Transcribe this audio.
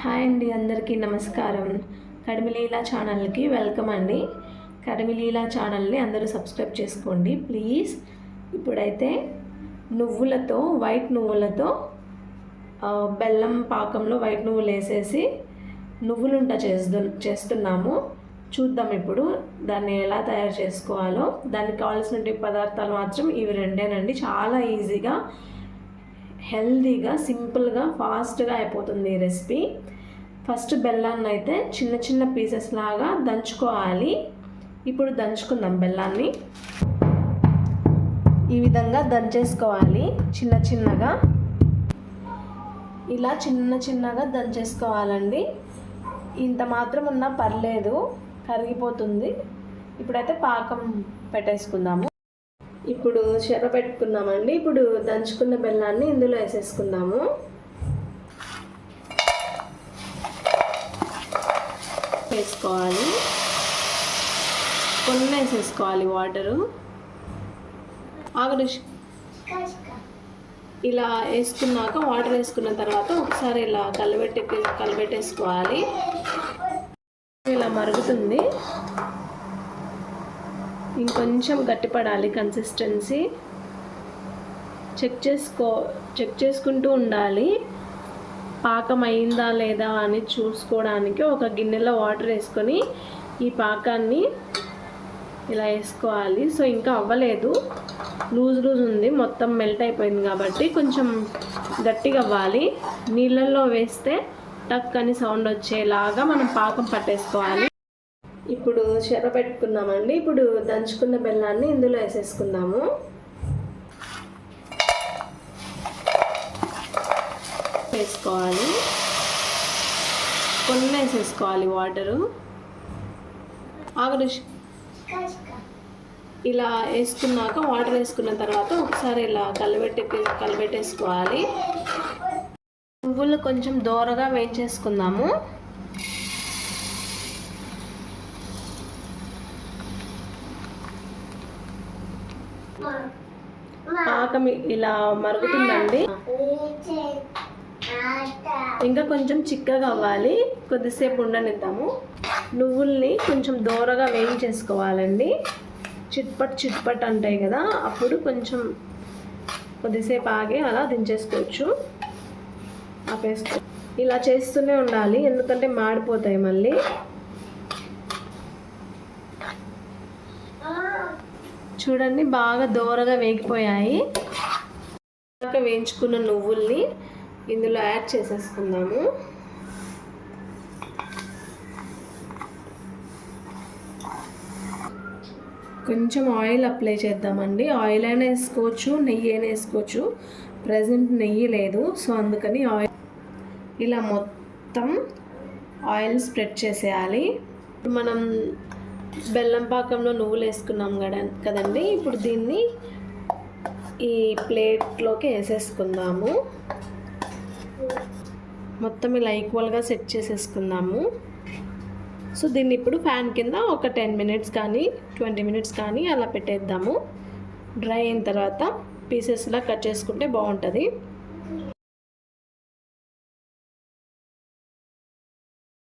Hi అండి అందరికీ నమస్కారం. కడిమిలీలా ఛానల్కి వెల్కమ్ అండి. కడిమిలీలా ఛానల్ని అందరూ సబ్స్క్రైబ్ చేసుకోండి ప్లీజ్. ఇప్పుడైతే నువ్వులతో వైట్ నువ్వులతో బెల్లం పాకంలో వైట్ నువ్వులు వేసేసి నువ్వులుంట చేస్తు చేస్తున్నాము. చూద్దాం ఇప్పుడు దాన్ని ఎలా తయారు చేసుకోవాలో. దానికి కావాల్సిన పదార్థాలు మాత్రం ఇవి రెండేనండి. చాలా ఈజీగా హెల్దీగా సింపుల్గా ఫాస్ట్గా అయిపోతుంది ఈ రెసిపీ. ఫస్ట్ బెల్లాన్ని అయితే చిన్న చిన్న పీసెస్ లాగా దంచుకోవాలి. ఇప్పుడు దంచుకుందాం బెల్లాన్ని. ఈ విధంగా దంచేసుకోవాలి చిన్న చిన్నగా. ఇలా చిన్న చిన్నగా దంచేసుకోవాలండి. ఇంత మాత్రం ఉన్నా పర్లేదు కరిగిపోతుంది. ఇప్పుడైతే పాకం పెట్టేసుకుందాము. ఇప్పుడు చెర పెట్టుకున్నామండి. ఇప్పుడు దంచుకున్న బెల్లాన్ని ఇందులో వేసేసుకుందాము. వేసుకోవాలి. కొన్ని వేసేసుకోవాలి వాటరు. ఆగడు ఇలా వేసుకున్నాక వాటర్ వేసుకున్న తర్వాత ఒకసారి ఇలా కలబెట్టి కలబెట్టేసుకోవాలి. ఇలా మరుగుతుంది. ఇంకొంచెం గట్టిపడాలి కన్సిస్టెన్సీ చెక్ చేసుకో చెక్ చేసుకుంటూ ఉండాలి. పాకం అయిందా లేదా అని చూసుకోవడానికి ఒక గిన్నెలో వాటర్ వేసుకొని ఈ పాకాన్ని ఇలా వేసుకోవాలి. సో ఇంకా అవ్వలేదు. లూజ్ లూజ్ ఉంది. మొత్తం మెల్ట్ అయిపోయింది కాబట్టి కొంచెం గట్టిగా అవ్వాలి. నీళ్ళల్లో వేస్తే టక్ అని సౌండ్ వచ్చేలాగా మనం పాకం పట్టేసుకోవాలి. ఇప్పుడు చెర పెట్టుకున్నామండి. ఇప్పుడు దంచుకున్న బెల్లాన్ని ఇందులో వేసేసుకుందాము. వేసుకోవాలి. కొన్ని వేసేసుకోవాలి వాటరు. ఆగరు. ఇలా వేసుకున్నాక వాటర్ వేసుకున్న తర్వాత ఒకసారి ఇలా కలబెట్టి కలబెట్టేసుకోవాలి. నువ్వులు కొంచెం దోరగా వేయించేసుకుందాము. పాకం ఇలా మరుగుతుందండి. ఇంకా కొంచెం చిక్కగా అవ్వాలి. కొద్దిసేపు ఉండనిద్దాము. నువ్వుల్ని కొంచెం దోరగా వేయించేసుకోవాలండి. చిట్పట్ చిట్పట్ అంటాయి కదా అప్పుడు కొంచెం కొద్దిసేపు ఆగి అలా దించేసుకోవచ్చు. ఆపేసుకో. ఇలా చేస్తూనే ఉండాలి ఎందుకంటే మాడిపోతాయి మళ్ళీ. చూడండి బాగా దోరగా వేగిపోయాయి. బాగా వేయించుకున్న నువ్వుల్ని ఇందులో యాడ్ చేసేసుకుందాము. కొంచెం ఆయిల్ అప్లై చేద్దామండి. ఆయిల్ అయినా వేసుకోవచ్చు నెయ్యి అయినా వేసుకోవచ్చు. ప్రజెంట్ నెయ్యి లేదు సో అందుకని ఆయిల్ ఇలా మొత్తం ఆయిల్ స్ప్రెడ్ చేసేయాలి. ఇప్పుడు మనం బెల్లం పాకంలో నువ్వులు వేసుకున్నాం కదా కదండి? ఇప్పుడు దీన్ని ఈ ప్లేట్లోకి వేసేసుకుందాము. మొత్తం ఇలా ఈక్వల్గా సెట్ చేసేసుకుందాము. సో దీన్ని ఇప్పుడు ఫ్యాన్ కింద ఒక టెన్ మినిట్స్ కానీ ట్వంటీ మినిట్స్ కానీ అలా పెట్టేద్దాము. డ్రై అయిన తర్వాత పీసెస్లా కట్ చేసుకుంటే బాగుంటుంది.